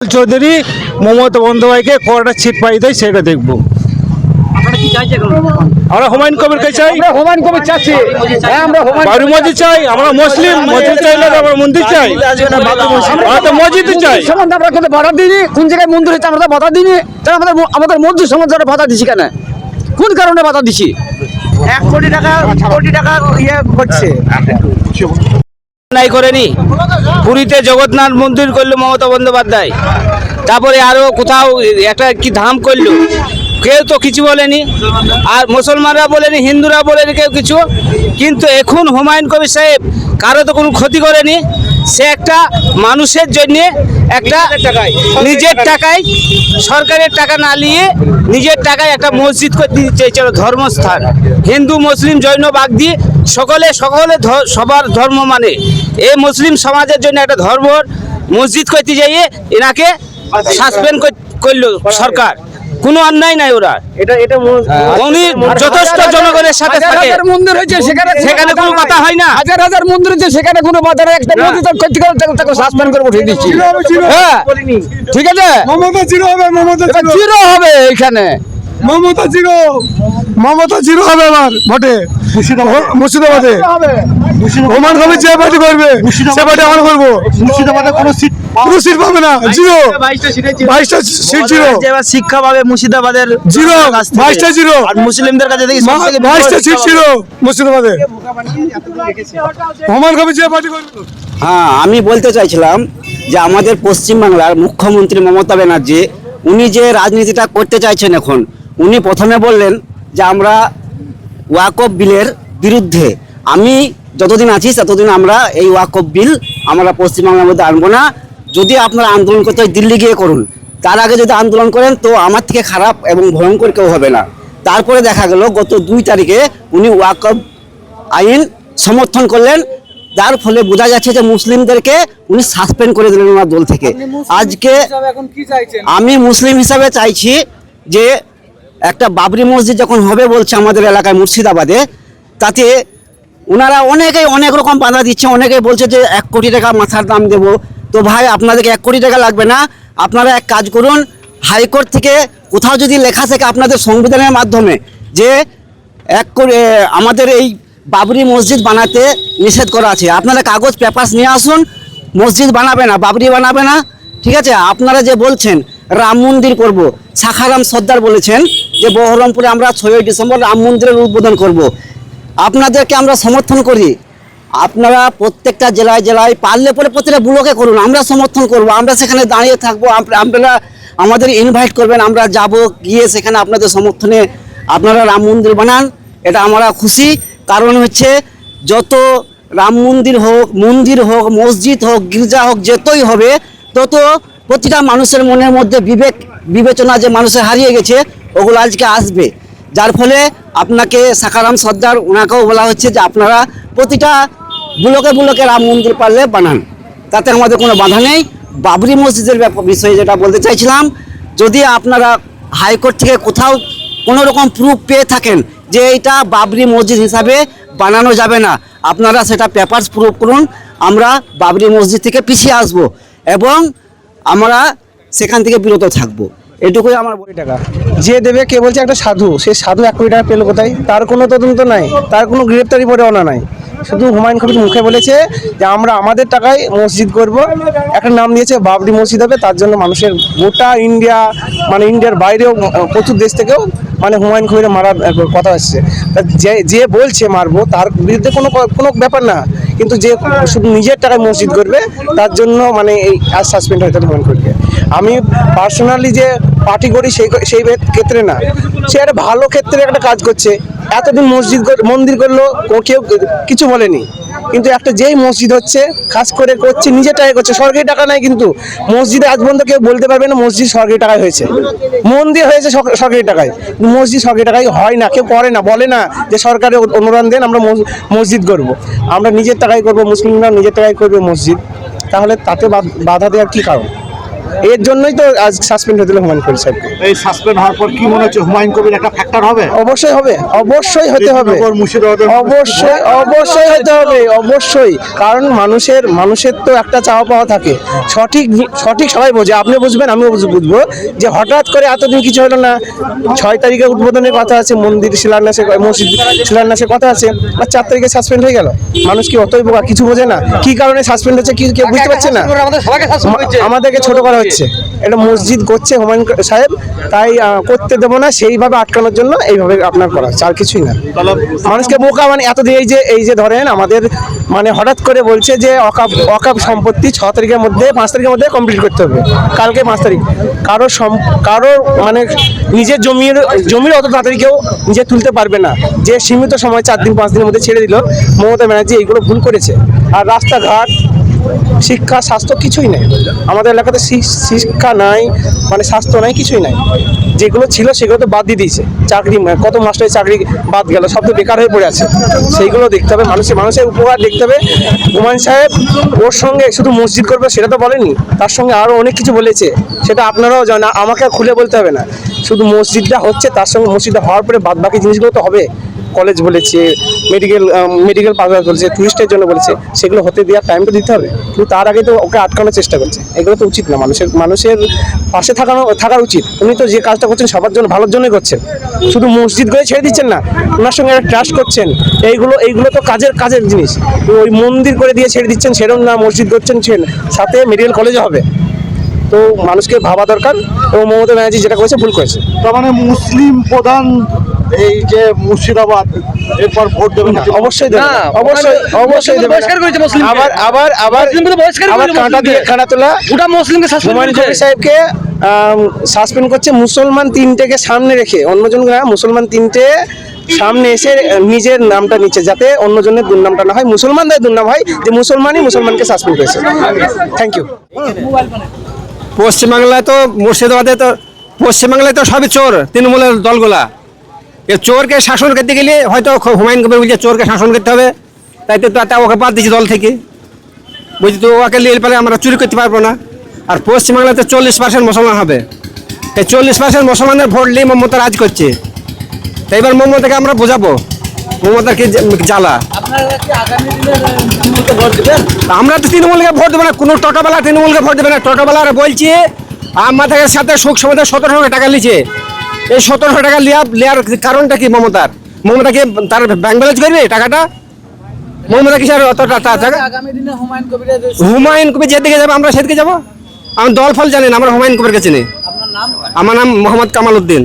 চৌধুরী মমতা বন্দ্যোপাধ্যায়কে কটা সিট পাই দেয় সেটা দেখব আপনারা কি চাইছেন এখন? আমরা হুমায়ুন কবিরকে চাই আমরা হুমায়ুন কবির চাচ্ছি হ্যাঁ আমরা হুমায়ুন বাবরি মসজিদ চাই আমরা মুসলিম মসজিদ চাইলে তো আমরা মন্দির চাই আমরা মসজিদ চাই সম্বন্ধে আমরা কোনো বাধা দিইনি কোন জায়গায় মন্দির হচ্ছে আমরা বাধা দিইনি তাহলে আমাদের আমাদের সম্বন্ধে আমরা বাধা দিছি কেন কোন কারণে বাধা দিছি এক কোটি টাকা কোটি টাকা ইয়ে হচ্ছে নাই করেনি পুরীতে জগন্নাথ মন্দির করল মমতা বন্দ্যোপাধ্যায়। তারপরে আরও কোথাও একটা কি ধাম করল। কেউ তো কিছু বলেনি। আর মুসলমানরা বলেনি, হিন্দুরা বলেনি কেউ কিছু। কিন্তু এখন হুমায়ুন কবির সাহেব কারও তো কোনো ক্ষতি করেনি। সে একটা মানুষের জন্য একটা নিজের টাকায়। সরকারের টাকা না নিয়ে নিজের টাকায় একটা মসজিদ করে দিতে চেয়েছিল ধর্মস্থান। হিন্দু মুসলিম জৈন বাগ দিয়ে সকলে সকলে সবার ধর্ম মানে। এই মুসলিম সমাজের জন্য একটা ধর্ম মসজিদ করতে যাইয়ে এনাকে সাসপেন্ড করল সরকার। কোনো অন্যায় নাই ওরা। এটা এটা উনি যথেষ্ট জনগণের সাথে হাজার থাকে। হাজার মন্দির হয়েছে সেখানে সেখানে কোনো কথা হয় না। হাজার হাজার মন্দির হয়েছে সেখানে কোনো বাধা নেই। একটা মন্দির তো ক্ষতি করে তাকে- তাকে সাসপেন্ড করে উঠিয়ে দিচ্ছি। হ্যাঁ। ঠিক আছে? মমতা জিরো হবে মমতা জিরো হবে এখানে মমতা জিরো মমতা জিরো হবে এবার ভোটে। মুর্শিদাবাদে। হুমায়ুন কবির যে পার্টি করবে সে পার্টি আমরা করব। মুর্শিদাবাদে কোনো সিট কোনো সিট পাবে না জিরো। বাইশটা সিট জিরো। এবার শিক্ষা পাবে মুর্শিদাবাদের জিরো বাইশটা জিরো। আর মুসলিমদের কাছে বাইশটা সিট মুর্শিদাবাদে। যে পার্টি করবে। হ্যাঁ আমি বলতে চাইছিলাম যে আমাদের পশ্চিমবাংলার মুখ্যমন্ত্রী মমতা ব্যানার্জি উনি যে রাজনীতিটা করতে চাইছেন এখন উনি প্রথমে বললেন যে আমরা ওয়াকফ বিলের বিরুদ্ধে আমি যতদিন আছি ততদিন আমরা এই ওয়াকফ বিল আমরা পশ্চিমবাংলার মধ্যে আনব না। যদি আপনারা আন্দোলন করতে হয় দিল্লি গিয়ে করুন। তার আগে যদি আন্দোলন করেন তো আমার থেকে খারাপ এবং ভয়ঙ্কর কেউ হবে না। তারপরে দেখা গেল গত দুই তারিখে উনি ওয়াকফ আইন সমর্থন করলেন। যার ফলে বোঝা যাচ্ছে যে মুসলিমদেরকে উনি সাসপেন্ড করে দিলেন ওনার দল থেকে। আজকে আমি মুসলিম হিসাবে চাইছি যে একটা বাবরি মসজিদ যখন হবে বলছে আমাদের এলাকায় মুর্শিদাবাদে, তাতে ওনারা অনেকেই অনেক রকম বাধা দিচ্ছে, অনেকেই বলছে যে এক কোটি টাকা মাথার দাম দেব। তো ভাই, আপনাদেরকে এক কোটি টাকা লাগবে না। আপনারা এক কাজ করুন, হাইকোর্ট থেকে কোথাও যদি লেখা থাকে আপনাদের সংবিধানের মাধ্যমে যে এক আমাদের এই বাবরি মসজিদ বানাতে নিষেধ করা আছে। আপনারা কাগজ পেপারস নিয়ে আসুন, মসজিদ বানাবে না, বাবরি বানাবে না, ঠিক আছে? আপনারা যে বলছেন, রাম মন্দির করব শাখারাম সর্দার বলেছেন যে বহরমপুরে আমরা ছয়ই ডিসেম্বর রাম মন্দিরের উদ্বোধন করব। আপনাদেরকে আমরা সমর্থন করি। আপনারা প্রত্যেকটা জেলায় জেলায় পারলে পরে প্রত্যেকটা ব্লকে করুন। আমরা সমর্থন করব। আমরা সেখানে দাঁড়িয়ে থাকব। আপ- আপনারা আমাদের ইনভাইট করবেন। আমরা যাব গিয়ে সেখানে আপনাদের সমর্থনে আপনারা রাম মন্দির বানান। এটা আমরা খুশি। কারণ হচ্ছে যত রাম মন্দির হোক মন্দির হোক, মসজিদ হোক, গির্জা হোক, যতই হবে, তত প্রতিটা মানুষের মনের মধ্যে বিবেক, বিবেচনা যে মানুষের হারিয়ে গেছে, ওগুলো আজকে আসবে। যার ফলে আপনাকে সাকারাম সর্দার, ওনাকেও বলা হচ্ছে যে আপনারা প্রতিটা বুলকে বুলকে রাম মন্দির পারলে বানান। তাতে আমাদের কোনো বাধা নেই। বাবরি মসজিদের ব্যাপার বিষয়ে যেটা বলতে চাইছিলাম, যদি আপনারা হাইকোর্ট থেকে কোথাও কোনো রকম প্রুফ পেয়ে থাকেন যে এটা বাবরি মসজিদ হিসাবে বানানো যাবে না, আপনারা সেটা পেপারস প্রুফ করুন। আমরা বাবরি মসজিদ থেকে পিছিয়ে আসব। এবং আমরা সেখান থেকে বিরত থাকব। এটুকুই আমার বলি টাকা। যে দেবে, কে বলছে একটা সাধু, সে সাধু এক কোটি টাকা পেল কোথায়? তার কোনো তদন্ত নাই, তার কোনো গ্রেপ্তারি পরোয়ানা নাই। শুধু হুমায়ুন কবির মুখে বলেছে যে, আমরা আমাদের টাকায় মসজিদ করব। একটা নাম দিয়েছে, বাবরি মসজিদ হবে। তার জন্য মানুষের গোটা ইন্ডিয়া মানে ইন্ডিয়ার বাইরেও, প্রচুর দেশ থেকেও মানে হুমায়ুন কবিরের মারার কথা আসছে। যে যে বলছে মারবো, তার বিরুদ্ধে কোনো কোনো ব্যাপার না। কিন্তু যে শুধু নিজের টাকায় মসজিদ করবে, তার জন্য মানে এই আজ সাসপেন্ড হয়তো মনে করবে। আমি পার্সোনালি যে পার্টি করি সেই সেই ক্ষেত্রে না। সে একটা ভালো ক্ষেত্রে একটা কাজ করছে। এতদিন মসজিদ মন্দির করল কেউ কিছু বলেনি। কিন্তু একটা যেই মসজিদ হচ্ছে, খাস করে করছে নিজের টাকা করছে, সরকারি টাকা নাই কিন্তু মসজিদে আজ পর্যন্ত কেউ বলতে পারবে না মসজিদ সরকারি টাকায় হয়েছে। মন্দির হয়েছে সরকারি টাকায়। মসজিদ সরকারি টাকায় হয় না, কেউ করে না, বলে না যে সরকারের অনুদান দেন, আমরা মস- মসজিদ করব আমরা নিজের টাকায় করব, মুসলিমরা নিজের টাকায় করবে মসজিদ। তাহলে তাতে বাধা দেওয়ার কী কারণ? এর জন্যই তো আজ সাসপেন্ড হতে হলো হুমায়ুন কবির সাহেবকে। এই সাসপেন্ড হওয়ার পর কি মনে হচ্ছে হুমায়ুন কবির একটা ফ্যাক্টর হবে? অবশ্যই হবে অবশ্যই হতে হবে। অবশ্যই অবশ্যই হতে হবে অবশ্যই। কারণ মানুষের মানুষের তো একটা চাওয়া পাওয়া থাকে। সঠিক সঠিক সবাই বোঝে আপনি বুঝবেন আমিও বুঝব যে হঠাৎ করে এতদিন কিছু হলো না। ছয় তারিখে উদ্বোধনের কথা আছে মন্দির শিলান্যাসের মসজিদ শিলান্যাসের কথা আছে আর চার তারিখে সাসপেন্ড হয়ে গেল। মানুষ কি অতই বোকা কিছু বোঝে না। কি কারণে সাসপেন্ড হচ্ছে কি কেউ বুঝতে পারছে না? আমাদেরকে ছোট করা হচ্ছে। এটা মসজিদ করছে হুমায়ুন সাহেব। তাই করতে দেবো না সেইভাবে আটকানোর জন্য এইভাবে আপনার করা হচ্ছে আর কিছুই না। মানুষকে বোকা মানে এতদিন এই যে এই যে ধরেন আমাদের মানে হঠাৎ করে বলছে যে অকাপ অকাপ সম্পত্তি ছ তারিখের মধ্যে পাঁচ তারিখের মধ্যে কমপ্লিট করতে হবে। কালকে পাঁচ তারিখ। কারও সম- কারও মানে নিজের জমির জমির অত তাড়াতাড়ি কেউ নিজে তুলতে পারবে না। যে সীমিত সময় চার দিন পাঁচ দিনের মধ্যে ছেড়ে দিল মমতা ব্যানার্জি এইগুলো ভুল করেছে। আর রাস্তাঘাট শিক্ষা, স্বাস্থ্য কিছুই নেই। আমাদের এলাকাতে শিক্ষা নাই মানে স্বাস্থ্য নাই, কিছুই নাই। যেগুলো ছিল সেগুলো তো বাদ দিয়ে দিয়েছে। চাকরি কত মাস্টারের চাকরি বাদ গেল, সব তো বেকার হয়ে পড়ে আছে। সেইগুলো দেখতে হবে, মানুষের মানুষের উপকার দেখতে হবে। হুমায়ুন সাহেব ওর সঙ্গে শুধু মসজিদ করবে সেটা তো বলেনি, তার সঙ্গে আরও অনেক কিছু বলেছে। সেটা আপনারাও জানা আমাকে খুলে বলতে হবে না। শুধু মসজিদটা হচ্ছে, তার সঙ্গে মসজিদটা হওয়ার পরে বাদ বাকি জিনিসগুলো তো হবে। কলেজ বলেছে মেডিকেল মেডিকেল পারপাস বলেছে টুরিস্টের জন্য বলেছে, সেগুলো হতে দেওয়ার টাইমটা দিতে হবে। কিন্তু তার আগে তো ওকে আটকানোর চেষ্টা করছে। এগুলো তো উচিত না, মানুষের মানুষের পাশে থাকানো, থাকা উচিত। উনি তো যে কাজটা করছেন সবার জন্য, ভালোর জন্যই করছেন। শুধু মসজিদ করে ছেড়ে দিচ্ছেন না, ওনার সঙ্গে ট্রাস্ট করছেন। এইগুলো এইগুলো তো কাজের কাজের জিনিস। তো ওই মন্দির করে দিয়ে ছেড়ে দিচ্ছেন, সেরকম না মসজিদ করছেন, ছেন, সাথে মেডিকেল কলেজও হবে। তো মানুষকে ভাবা দরকার ও মমতা ব্যানার্জি যেটা করেছে, ভুল করেছে। তার মানে মুসলিম প্রধান এই যে মুর্শিদাবাদ এরপর ভোট দেবে না। অবশ্যই দেবে অবশ্যই অবশ্যই বহিষ্কার করেছে। আবার আবার আবার বহিষ্কার আবার কাঁটা দিয়ে কাঁটা তোলা। ওটা মুসলিমকে সাহেবকে সাসপেন্ড করছে মুসলমান তিনটেকে সামনে রেখে। অন্যজন মুসলমান তিনটে সামনে এসে নিজের নামটা নিচ্ছে যাতে অন্যজনের দুর্নামটা না হয় মুসলমানদের দুর্নাম হয় যে মুসলমানই মুসলমানকে সাসপেন্ড করেছে। থ্যাংক ইউ পশ্চিমবাংলায় তো মুর্শিদাবাদে তো পশ্চিমবাংলায় তো সবই চোর তৃণমূলের দলগুলা। চোরকে শাসন করতে গেলে হয়তো হুমায়ুন কবির বলছে, চোরকে শাসন করতে হবে। তাই তো তাতে ওকে বাদ দিচ্ছি দল থেকে। বলছি, তো ওকে নিয়ে পেলে আমরা চুরি করতে পারব না। আর পশ্চিমবাংলাতে চল্লিশ পার্সেন্ট মুসলমান হবে। এই চল্লিশ পার্সেন্ট মুসলমানের ভোট নিয়ে মমতা রাজ করছে। তাই এবার মমতাকে আমরা বোঝাবো। মমতার কি জ্বালা? আমরা তো তৃণমূলকে ভোট দেবো না। কোনো টোটোবেলা তৃণমূলকে ভোট দেবে না। টোটোবেলারা বলছি, আমাদের সাথে সুখ সমাজে সতেরোশো টাকা লিছে এই সতেরোশো টাকা লিয়া লেয়ার কারণটা কি মমতার? মমতা কি তার ব্যাংক ব্যালেন্স করবে টাকাটা? মমতা কি স্যার অত টাকা হুমায়ুন কবির যেদিকে যাবে আমরা সেদিকে যাব? আমার দল ফল জানেন আমরা হুমায়ুন কবির কাছে নেই। আমার নাম মোহাম্মদ কামাল উদ্দিন।